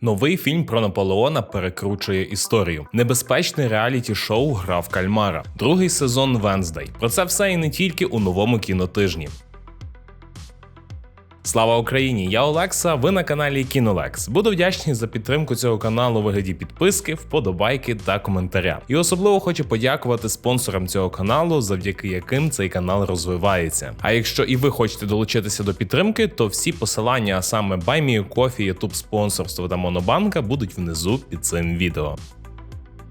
Новий фільм про Наполеона перекручує історію. Небезпечне реаліті-шоу Гра в кальмара. Другий сезон Венздей. Про це все і не тільки у новому кінотижні. Слава Україні! Я Олекса. Ви на каналі Кінолекс. Буду вдячний за підтримку цього каналу у вигляді підписки, вподобайки та коментаря. І особливо хочу подякувати спонсорам цього каналу, завдяки яким цей канал розвивається. А якщо і ви хочете долучитися до підтримки, то всі посилання, а саме BuyMeACoffee, YouTube спонсорство та Монобанка, будуть внизу під цим відео.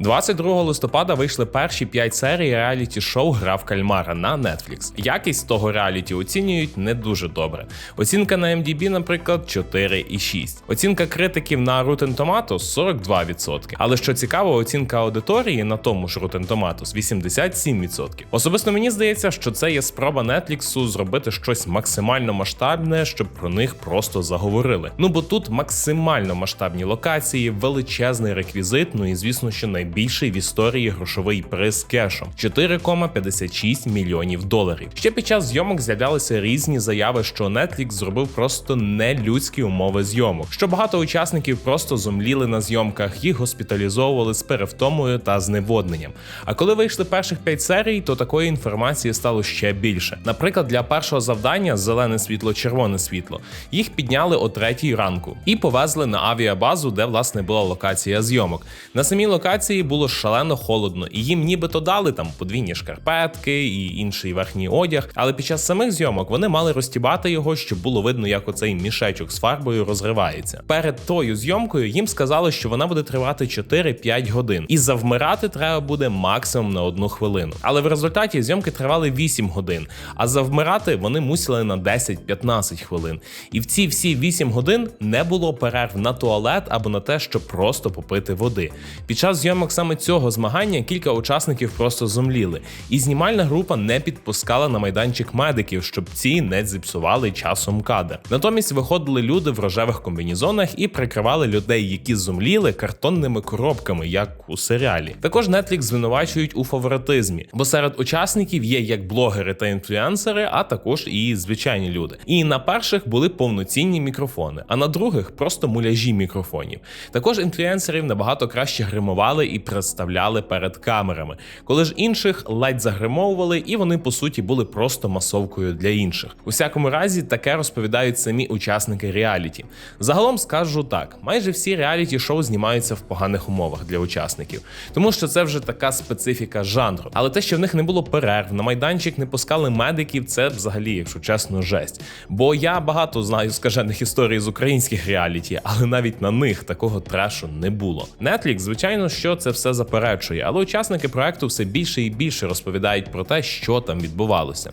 22 листопада вийшли перші 5 серій реаліті шоу Гра в кальмара на Netflix. Якість того реаліті оцінюють не дуже добре. Оцінка на MDB, наприклад, 4,6. Оцінка критиків на Rotten Tomatoes 42%. Але що цікаво, оцінка аудиторії на тому ж Rotten Tomatoes 87%. Особисто мені здається, що це є спроба Netflix зробити щось максимально масштабне, щоб про них просто заговорили. Ну бо тут максимально масштабні локації, величезний реквізит, ну і звісно, що найбільше найбільший в історії грошовий приз кешом 4,56 мільйонів доларів. Ще під час зйомок з'являлися різні заяви, що Netflix зробив просто нелюдські умови зйомок, що багато учасників просто зомліли на зйомках, їх госпіталізовували з перевтомою та зневодненням. А коли вийшли перших п'ять серій, то такої інформації стало ще більше. Наприклад, для першого завдання зелене світло, червоне світло, їх підняли о третій ранку і повезли на авіабазу, де власне була локація зйомок. На самій локації Росії було шалено холодно, і їм нібито дали там подвійні шкарпетки і інший верхній одяг. Але під час самих зйомок вони мали розтібати його, щоб було видно, як оцей мішечок з фарбою розривається. Перед тою зйомкою їм сказали, що вона буде тривати 4-5 годин, і завмирати треба буде максимум на одну хвилину. Але в результаті зйомки тривали 8 годин, а завмирати вони мусили на 10-15 хвилин. І в ці всі 8 годин не було перерв на туалет або на те, щоб просто попити води. Під час зйомок рамках саме цього змагання кілька учасників просто зомліли, і знімальна група не підпускала на майданчик медиків, щоб ці не зіпсували часом кадр. Натомість виходили люди в рожевих комбінізонах і прикривали людей, які зомліли картонними коробками, як у серіалі. Також Netflix звинувачують у фаворитизмі, бо серед учасників є як блогери та інфлюенсери, а також і звичайні люди. І на перших були повноцінні мікрофони, а на других просто муляжі мікрофонів. Також інфлюенсерів набагато краще гримували і представляли перед камерами, коли ж інших ледь загримовували, і вони по суті були просто масовкою для інших. У всякому разі, таке розповідають самі учасники реаліті. Загалом скажу так: майже всі реаліті шоу знімаються в поганих умовах для учасників, тому що це вже така специфіка жанру. Але те, що в них не було перерв, на майданчик не пускали медиків, це взагалі, якщо чесно, жесть. Бо я багато знаю скажених історій з українських реаліті, але навіть на них такого трешу не було. Netflix, звичайно, що це все заперечує, але учасники проекту все більше і більше розповідають про те, що там відбувалося.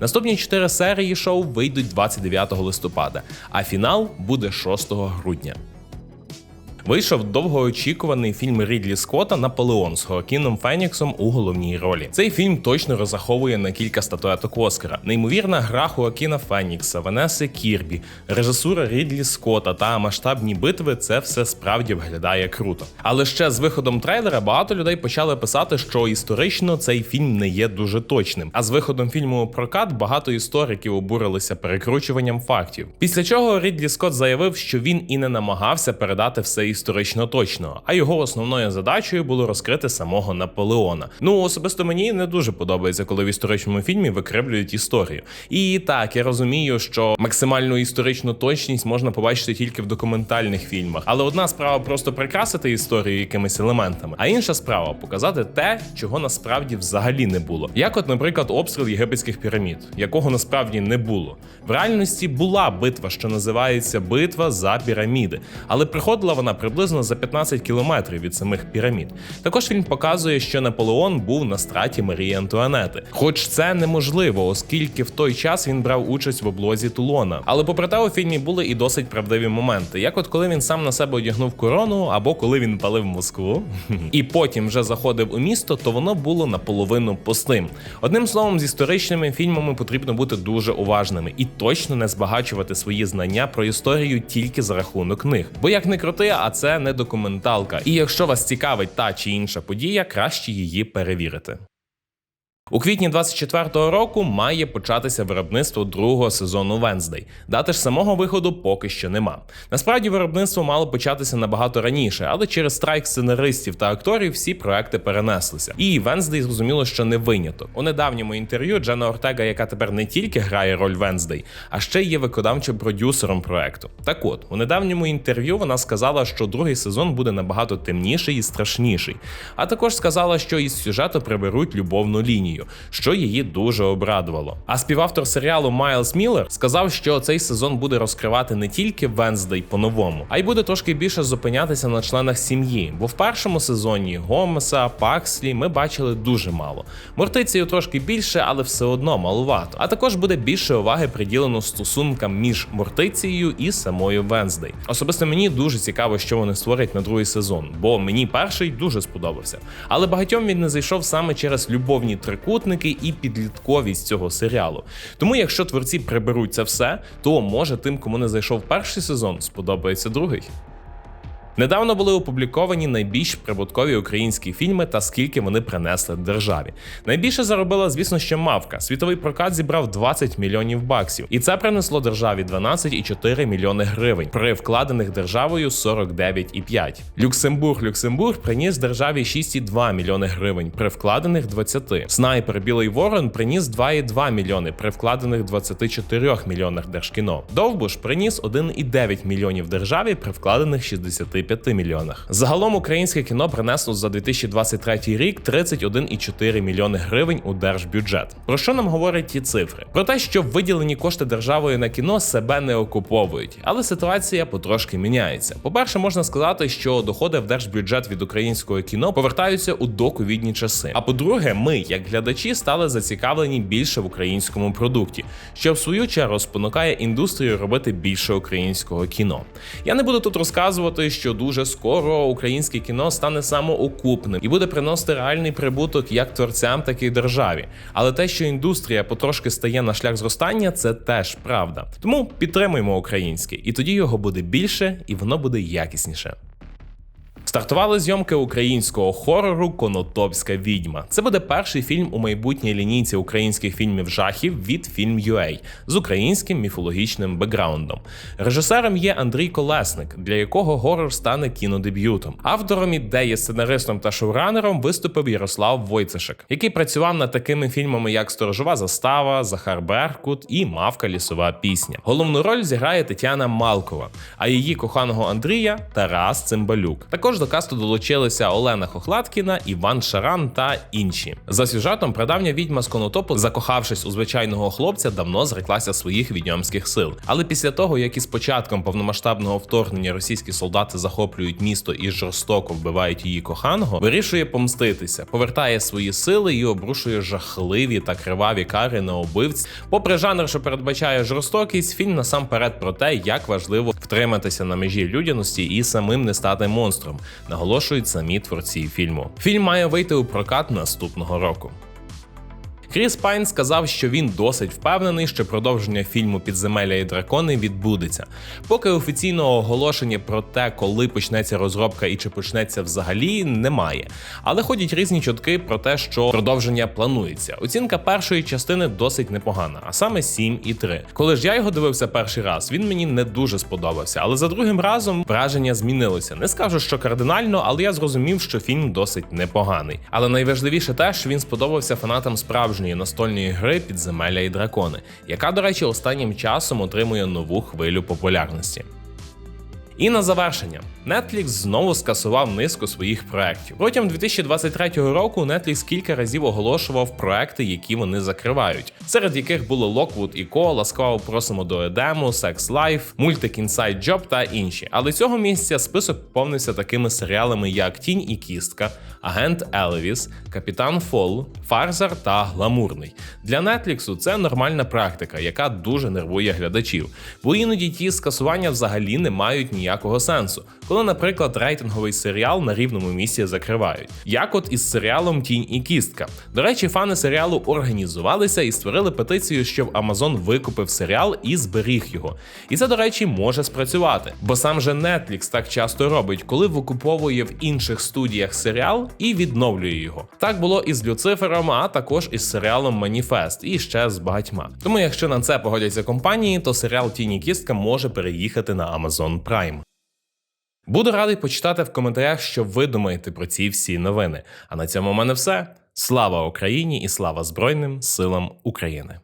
Наступні чотири серії шоу вийдуть 29 листопада, а фінал буде 6 грудня вийшов довгоочікуваний фільм Рідлі Скотта Наполеон з Хоакіном Феніксом у головній ролі. Цей фільм точно розраховує на кілька статуеток Оскара. Неймовірна гра Хоакіна Фенікса, Венеси Кірбі, режисура Рідлі Скотта та масштабні битви це все справді виглядає круто. Але ще з виходом трейлера багато людей почали писати, що історично цей фільм не є дуже точним. А з виходом фільму прокат багато істориків обурилися перекручуванням фактів. Після чого Рідлі Скотт заявив, що він і не намагався передати все історично історично точно, а його основною задачею було розкрити самого Наполеона. Ну особисто мені не дуже подобається, коли в історичному фільмі викривлюють історію. І так я розумію, що максимальну історичну точність можна побачити тільки в документальних фільмах. Але одна справа просто прикрасити історію якимись елементами, а інша справа показати те, чого насправді взагалі не було. Як, от, наприклад, обстріл єгипетських пірамід, якого насправді не було. В реальності була битва, що називається битва за піраміди, але приходила вона приблизно приблизно за 15 кілометрів від самих пірамід. Також фільм показує, що Наполеон був на страті Марії Антуанети. Хоч це неможливо, оскільки в той час він брав участь в облозі Тулона. Але попри те, у фільмі були і досить правдиві моменти, як от коли він сам на себе одягнув корону, або коли він палив Москву, і потім вже заходив у місто, то воно було наполовину пустим. Одним словом, з історичними фільмами потрібно бути дуже уважними і точно не збагачувати свої знання про історію тільки за рахунок них. Бо як не крути, а це це не документалка. І якщо вас цікавить та чи інша подія, краще її перевірити. У квітні 24-го року має початися виробництво другого сезону Венздей. Дати ж самого виходу поки що нема. Насправді виробництво мало початися набагато раніше, але через страйк сценаристів та акторів всі проекти перенеслися. І Венздей зрозуміло, що не виняток. У недавньому інтерв'ю Джена Ортега, яка тепер не тільки грає роль Венздей, а ще є виконавчим продюсером проекту. Так от, у недавньому інтерв'ю вона сказала, що другий сезон буде набагато темніший і страшніший. А також сказала, що із сюжету приберуть любовну лінію, що її дуже обрадувало. А співавтор серіалу Майлз Міллер сказав, що цей сезон буде розкривати не тільки Венздей по-новому, а й буде трошки більше зупинятися на членах сім'ї. Бо в першому сезоні Гомеса, Пакслі ми бачили дуже мало. Мортицію трошки більше, але все одно малувато. А також буде більше уваги приділено стосункам між Мортицією і самою Венздей. Особисто мені дуже цікаво, що вони створять на другий сезон, бо мені перший дуже сподобався. Але багатьом він не зайшов саме через любовні трикутники і підлітковість цього серіалу. Тому, якщо творці приберуть це все, то може тим, кому не зайшов перший сезон, сподобається другий. Недавно були опубліковані найбільш прибуткові українські фільми та скільки вони принесли державі. Найбільше заробила, звісно, ще мавка. Світовий прокат зібрав 20 мільйонів баксів, і це принесло державі 12,4 мільйони гривень при вкладених державою 49,5. Люксембург Люксембург приніс державі 6,2 мільйони гривень при вкладених 20. Снайпер Білий Ворон приніс 2,2 мільйони при вкладених 24 мільйонах держкіно. Довбуш приніс 1,9 мільйонів державі при вкладених 65 мільйонах. Загалом українське кіно принесло за 2023 рік 31,4 мільйони гривень у держбюджет. Про що нам говорять ті цифри? Про те, що виділені кошти державою на кіно себе не окуповують, але ситуація потрошки міняється. По-перше, можна сказати, що доходи в держбюджет від українського кіно повертаються у доковідні часи. А по-друге, ми, як глядачі, стали зацікавлені більше в українському продукті, що в свою чергу спонукає індустрію робити більше українського кіно. Я не буду тут розказувати, що дуже скоро українське кіно стане самоокупним і буде приносити реальний прибуток як творцям, так і державі. Але те, що індустрія потрошки стає на шлях зростання, це теж правда. Тому підтримуємо українське, і тоді його буде більше, і воно буде якісніше. Стартували зйомки українського хорору Конотопська відьма. Це буде перший фільм у майбутній лінійці українських фільмів жахів від Film.ua з українським міфологічним бекграундом. Режисером є Андрій Колесник, для якого горор стане кінодеб'ютом. Автором ідеї, сценаристом та шоуранером виступив Ярослав Войцешек, який працював над такими фільмами, як Сторожова застава, Захар Беркут і Мавка лісова пісня. Головну роль зіграє Тетяна Малкова, а її коханого Андрія Тарас Цимбалюк. Також до касту долучилися Олена Хохлаткіна, Іван Шаран та інші. За сюжетом прадавня відьма з Конотопу, закохавшись у звичайного хлопця, давно зреклася своїх відьомських сил. Але після того, як із початком повномасштабного вторгнення російські солдати захоплюють місто і жорстоко вбивають її коханого, вирішує помститися, повертає свої сили і обрушує жахливі та криваві кари на убивць. Попри жанр, що передбачає жорстокість, фільм насамперед про те, як важливо втриматися на межі людяності і самим не стати монстром наголошують самі творці фільму. Фільм має вийти у прокат наступного року. Кріс Пайн сказав, що він досить впевнений, що продовження фільму Підземелля і дракони відбудеться. Поки офіційного оголошення про те, коли почнеться розробка і чи почнеться взагалі, немає. Але ходять різні чутки про те, що продовження планується. Оцінка першої частини досить непогана, а саме 7,3. Коли ж я його дивився перший раз, він мені не дуже сподобався. Але за другим разом враження змінилося. Не скажу, що кардинально, але я зрозумів, що фільм досить непоганий. Але найважливіше те, що він сподобався фанатам справжньої настольної гри Підземелля і дракони, яка, до речі, останнім часом отримує нову хвилю популярності. І на завершення, Netflix знову скасував низку своїх проєктів. Протягом 2023 року Netflix кілька разів оголошував проекти, які вони закривають, серед яких були Lockwood і Co, ласкаво просимо до Едему, Sex Life, мультик Inside Job та інші. Але цього місяця список поповнився такими серіалами, як Тінь і Кістка, Агент Елвіс, Капітан Фол, Фарзер та Гламурний. Для Netflix це нормальна практика, яка дуже нервує глядачів, бо іноді ті скасування взагалі не мають ніякого ніякого сенсу, коли, наприклад, рейтинговий серіал на рівному місці закривають. Як от із серіалом Тінь і кістка. До речі, фани серіалу організувалися і створили петицію, щоб Amazon викупив серіал і зберіг його. І це, до речі, може спрацювати, бо сам же Netflix так часто робить, коли викуповує в інших студіях серіал і відновлює його. Так було і з Люцифером, а також із серіалом Маніфест, і ще з багатьма. Тому, якщо на це погодяться компанії, то серіал Тіні Кістка може переїхати на Amazon Prime. Буду радий почитати в коментарях, що ви думаєте про ці всі новини. А на цьому в мене все. Слава Україні і слава Збройним силам України!